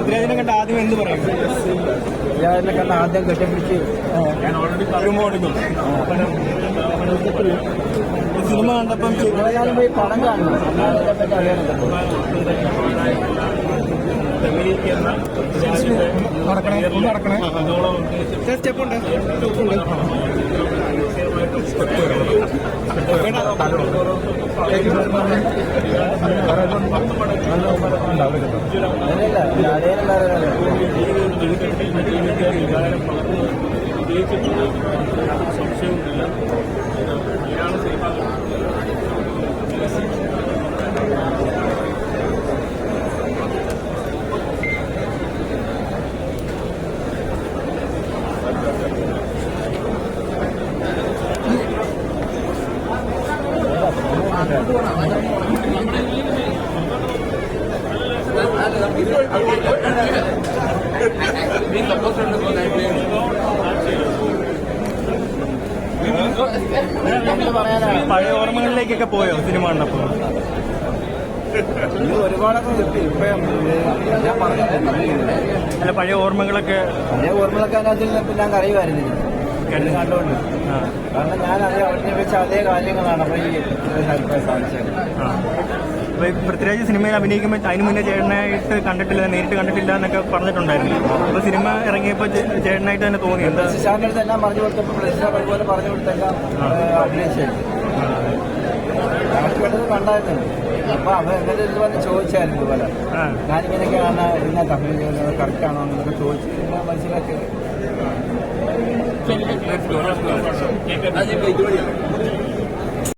ഇതിനെ കണ്ട ആദ്യം എന്ത് പറയും? ഞാൻ എന്നെ കണ്ട ആദ്യം കെട്ടിപ്പിടിച്ച് ഞാൻ ഓൾറെഡി പറയുമ്പോൾ സിനിമ കണ്ടപ്പം ഞാൻ പോയി പണം കാണണം. എന്നാണ് ഇതിനെപ്പറ്റി അറിയാനുള്ളത് പഴയ ഓർമ്മകളിലേക്കൊക്കെ പോയോ സിനിമ കണ്ടപ്പോ ഒരുപാടൊക്കെ കിട്ടി. ഇപ്പൊ ഞാൻ പറഞ്ഞത് അല്ല പഴയ ഓർമ്മകളൊക്കെ പഴയ ഓർമ്മകളൊക്കെ അതിനകത്ത് ഞാൻ അറിയുമായിരുന്നു ഇത് കണ്ടുകൊണ്ട് കാരണം ഞാൻ അതേ അവിടെ വെച്ച അതേ കാര്യങ്ങളാണ് അപ്പൊ ഈ സാധിച്ചത്. പൃഥ്വിരാജ് സിനിമയിൽ അഭിനയിക്കുമ്പോൾ അതിന് മുന്നേ ചേട്ടനായിട്ട് കണ്ടിട്ടില്ല നേരിട്ട് കണ്ടിട്ടില്ല എന്നൊക്കെ പറഞ്ഞിട്ടുണ്ടായിരുന്നു. അപ്പൊ സിനിമ ഇറങ്ങിയപ്പോൾ ചേട്ടനായിട്ട് തന്നെ തോന്നി. എന്താ? പ്രസിഡന്റിന്റെ അടുത്ത് എല്ലാം പറഞ്ഞു കൊടുത്തപ്പോൾ അതുപോലെ പറഞ്ഞു കൊടുത്തെല്ലാം അഭിനയിച്ചത്. കണക്ക് വേണ്ടത് കണ്ടായിരുന്നു. അപ്പൊ അവൻ എന്റെ ഇത് വന്ന് ചോദിച്ചായിരുന്നു പോലെ ഞാനിങ്ങനെയൊക്കെയാണ് ഇതിനകത്ത് അഭിനയിക്കുന്നത് കറക്റ്റ് ആണോ എന്നൊക്കെ ചോദിച്ചു ഞാൻ છે